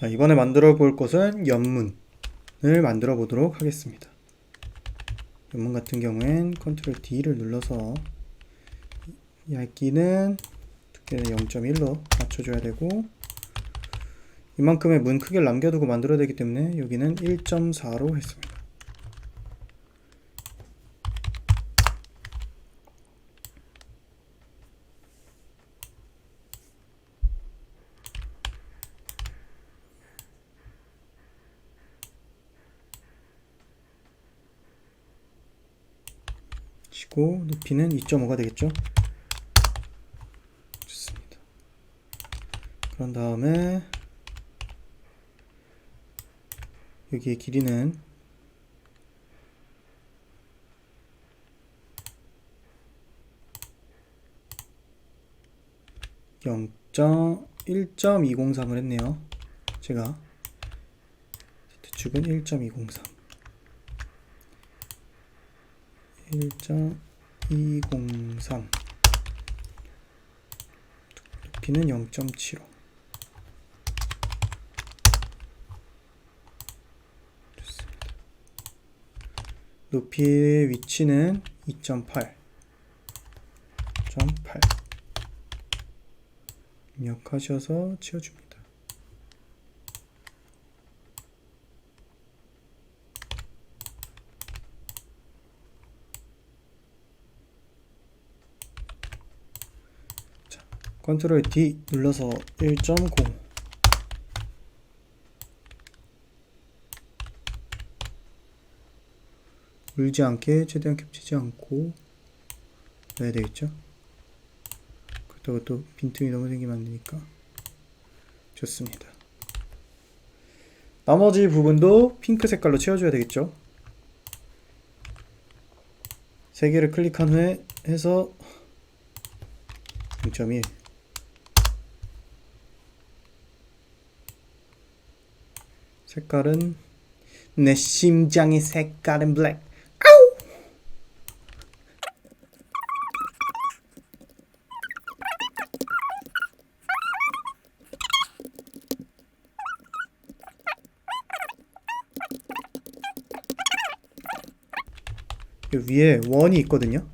자, 이번에 만들어 볼 것은 연문을 만들어 보도록 하겠습니다. 연문 같은 경우엔 컨트롤 D를 눌러서 얇기는 두께는 0.1로 맞춰줘야 되고 이만큼의 문 크기를 남겨두고 만들어야 되기 때문에 여기는 1.4로 했습니다. 치고 높이는 2.5가 되겠죠? 좋습니다. 그런 다음에 여기의 길이는 영 1.203을 했네요. 제가 Z축은 1.203 1.203 높이는 0.75 좋습니다. 높이의 위치는 2.8 0.8 입력하셔서 치워줍니다. 컨트롤 D 눌러서 1.0 울지 않게 최대한 겹치지 않고 넣어야 되겠죠? 그렇다고 또 빈틈이 너무 생기면 안 되니까 좋습니다. 나머지 부분도 핑크 색깔로 채워줘야 되겠죠? 세 개를 클릭한 후에 해서 0.1 색깔은 내 심장의 색깔은 블랙 요 위에 원이 있거든요.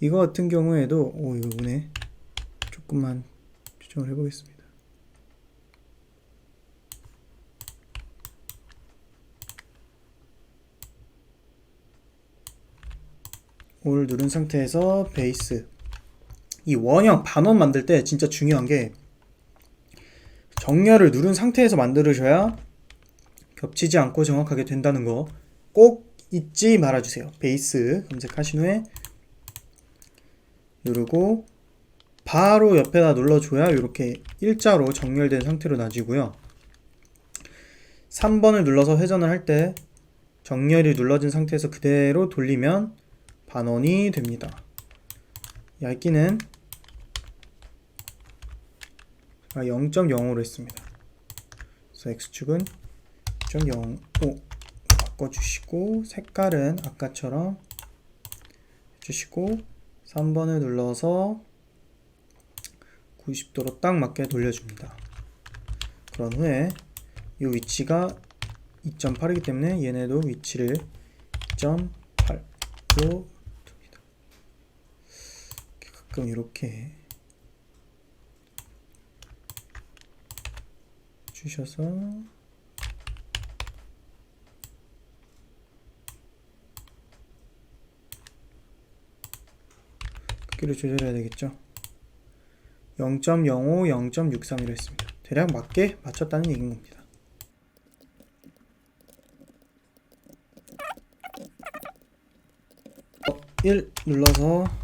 이거 같은 경우에도 오 이거 오네. 조금만 조정을 해보겠습니다 올 누른 상태에서 베이스 이 원형 반원 만들 때 진짜 중요한 게 정렬을 누른 상태에서 만들으셔야 겹치지 않고 정확하게 된다는 거 꼭 잊지 말아주세요. 베이스 검색하신 후에 누르고 바로 옆에다 눌러줘야 이렇게 일자로 정렬된 상태로 놔지고요. 3번을 눌러서 회전을 할 때 정렬이 눌러진 상태에서 그대로 돌리면 반원이 됩니다. 얇기는 0.05로 했습니다. 그래서 x축은 0.05 바꿔주시고 색깔은 아까처럼 해주시고 3번을 눌러서 90도로 딱 맞게 돌려줍니다. 그런 후에 이 위치가 2.8이기 때문에 얘네도 위치를 2.8로 둡니다. 가끔 이렇게 주셔서 크기를 조절해야 되겠죠. 0.05, 0.631로 했습니다. 대략 맞게 맞췄다는 얘기인 겁니다. 어, 1 눌러서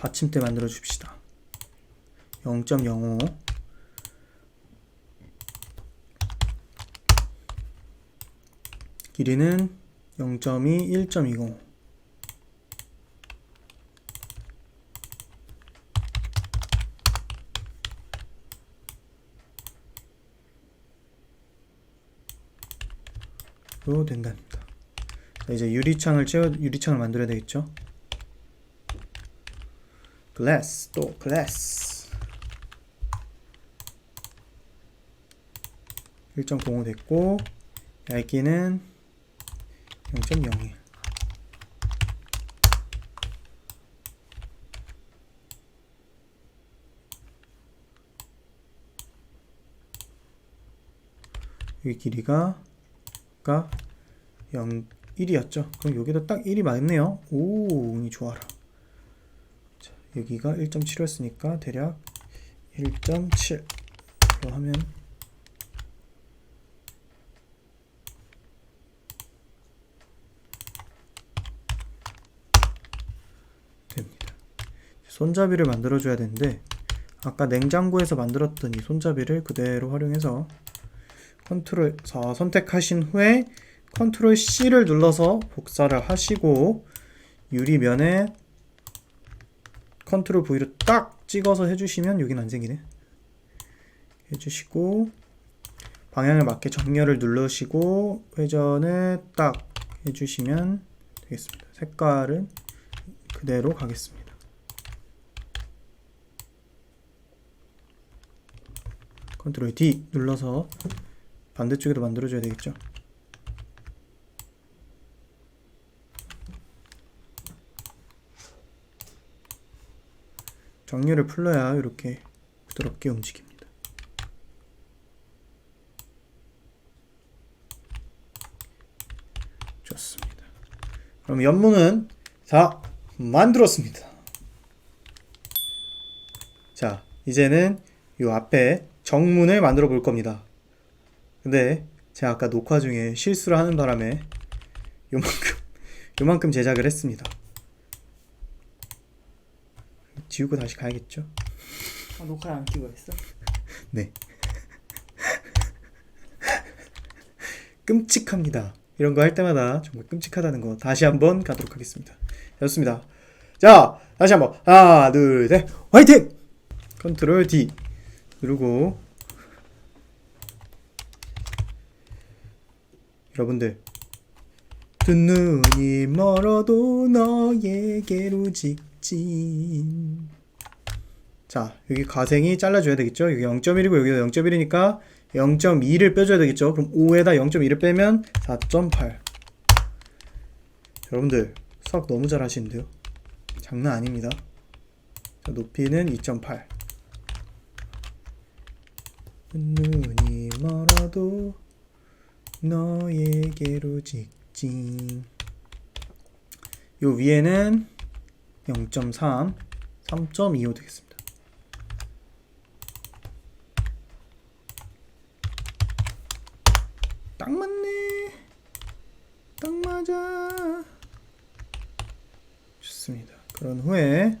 받침대 만들어 줍시다. 0.05 길이는 0.2, 1.20 로 된답니다. 자, 이제 유리창을 채워 유리창을 만들어야 되겠죠? 글래스 또 글래스 1.05 됐고 얇기는 0.01 여기 길이가 아까 0 1이었죠. 그럼 여기도 딱 1이 맞네요. 오, 운이 좋아라. 자, 여기가 1.7였으니까 대략 1.7로 하면 됩니다. 손잡이를 만들어 줘야 되는데 아까 냉장고에서 만들었던 이 손잡이를 그대로 활용해서 컨트롤 4 선택하신 후에 컨트롤 C를 눌러서 복사를 하시고 유리면에 컨트롤 V로 딱 찍어서 해주시면 여긴 안 생기네. 해주시고 방향을 맞게 정렬을 누르시고 회전을 딱 해주시면 되겠습니다. 색깔은 그대로 가겠습니다. 컨트롤 D 눌러서 반대쪽에도 만들어줘야 되겠죠 정렬을 풀러야 이렇게 부드럽게 움직입니다. 좋습니다. 그럼 연문은 다 만들었습니다. 자, 이제는 이 앞에 정문을 만들어 볼 겁니다. 근데 제가 아까 녹화 중에 실수를 하는 바람에 요만큼 요만큼 제작을 했습니다. 지우고 다시 가야겠죠? 아, 녹화를 안 끼고 했어? 네. 끔찍합니다. 이런 거 할 때마다 정말 끔찍하다는 거 다시 한번 가도록 하겠습니다. 좋습니다. 자, 다시 한번 하나, 둘, 셋, 화이팅! 컨트롤 D 누르고 여러분들 두 눈이 멀어도 너에게로 직 진 자, 여기 가생이 잘라줘야 되겠죠? 여기 0.1이고 여기가 0.1이니까 0.2를 빼줘야 되겠죠? 그럼 5에다 0.2를 빼면 4.8. 여러분들 수학 너무 잘하시는데요? 장난 아닙니다. 자, 높이는 2.8. 눈이 멀어도 너에게로 직진. 요 위에는 0.3, 3.25 되겠습니다. 딱 맞네. 딱 맞아. 좋습니다. 그런 후에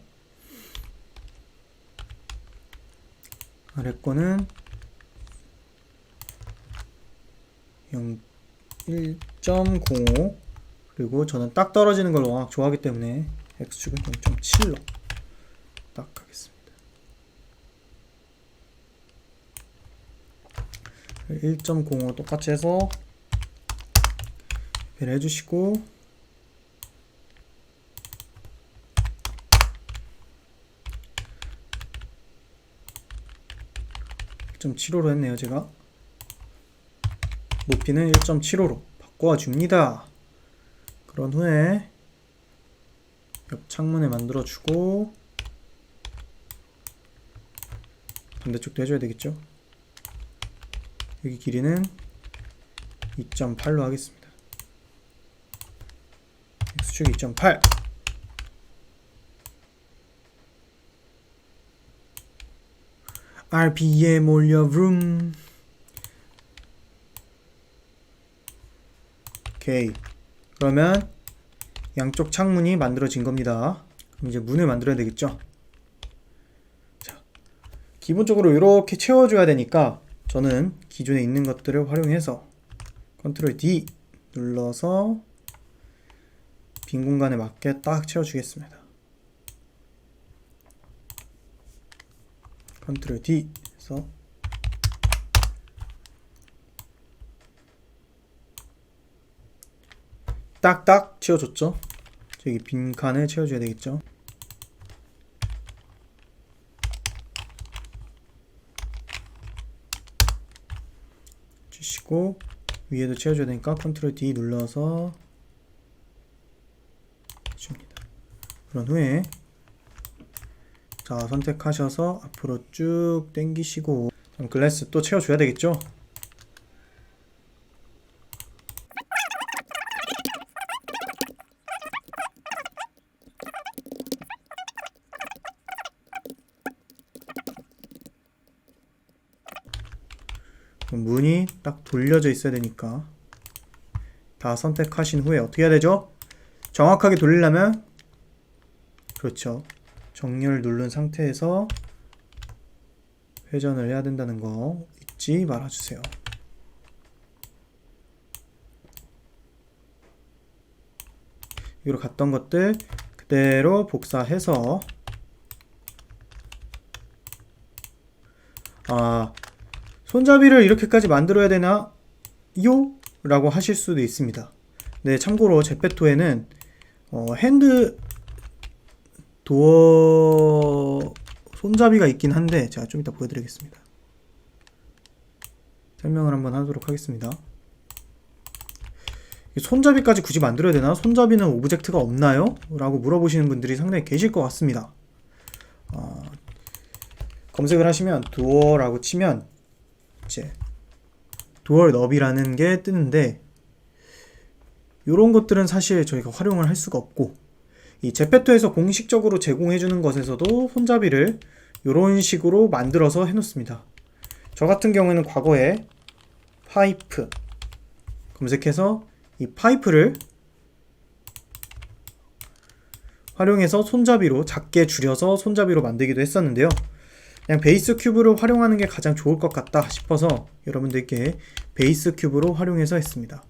아래 거는 0 1.05 그리고 저는 딱 떨어지는 걸 워낙 좋아하기 때문에 x축은 0.7로 딱 하겠습니다. 1.05 똑같이 해서 배를 해주시고 좀 7호로 했네요 제가 높이는 1.75로 바꿔줍니다 그런 후에 옆 창문을 만들어주고 반대쪽도 해줘야 되겠죠? 여기 길이는 2.8로 하겠습니다. 수축 2.8 RP에 몰려 룸 오케이. 그러면 양쪽 창문이 만들어진 겁니다. 그럼 이제 문을 만들어야 되겠죠? 자, 기본적으로 이렇게 채워줘야 되니까 저는 기존에 있는 것들을 활용해서 컨트롤 D 눌러서 빈 공간에 맞게 딱 채워주겠습니다. 컨트롤 D 해서 딱딱 채워줬죠? 저기 빈 칸을 채워줘야 되겠죠? 치시고 위에도 채워줘야 되니까 컨트롤 D 눌러서 줍니다. 그런 후에 자 선택하셔서 앞으로 쭉 당기시고 글래스 또 채워줘야 되겠죠? 문이 딱 돌려져 있어야 되니까 다 선택하신 후에 어떻게 해야 되죠? 정확하게 돌리려면 그렇죠. 정렬 누른 상태에서 회전을 해야 된다는 거 잊지 말아주세요. 여기로 갔던 것들 그대로 복사해서 아 손잡이를 이렇게까지 만들어야 되나? 요? 라고 하실 수도 있습니다. 네, 참고로 제페토에는 어, 핸드 도어 손잡이가 있긴 한데 제가 좀 이따 보여드리겠습니다. 설명을 한번 하도록 하겠습니다. 이 손잡이까지 굳이 만들어야 되나? 손잡이는 오브젝트가 없나요? 라고 물어보시는 분들이 상당히 계실 것 같습니다. 어, 검색을 하시면 도어라고 치면 이제 도어 너비라는 게 뜨는데 이런 것들은 사실 저희가 활용을 할 수가 없고 이 제페토에서 공식적으로 제공해 주는 것에서도 손잡이를 이런 식으로 만들어서 해 놓습니다. 저 같은 경우에는 과거에 파이프 검색해서 이 파이프를 활용해서 손잡이로 작게 줄여서 손잡이로 만들기도 했었는데요. 그냥 베이스 큐브를 활용하는 게 가장 좋을 것 같다 싶어서 여러분들께 베이스 큐브로 활용해서 했습니다.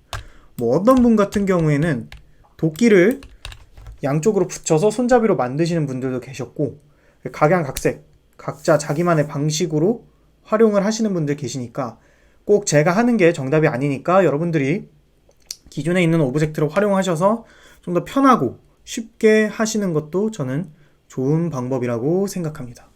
뭐 어떤 분 같은 경우에는 도끼를 양쪽으로 붙여서 손잡이로 만드시는 분들도 계셨고 각양각색 각자 자기만의 방식으로 활용을 하시는 분들 계시니까 꼭 제가 하는 게 정답이 아니니까 여러분들이 기존에 있는 오브젝트를 활용하셔서 좀 더 편하고 쉽게 하시는 것도 저는 좋은 방법이라고 생각합니다.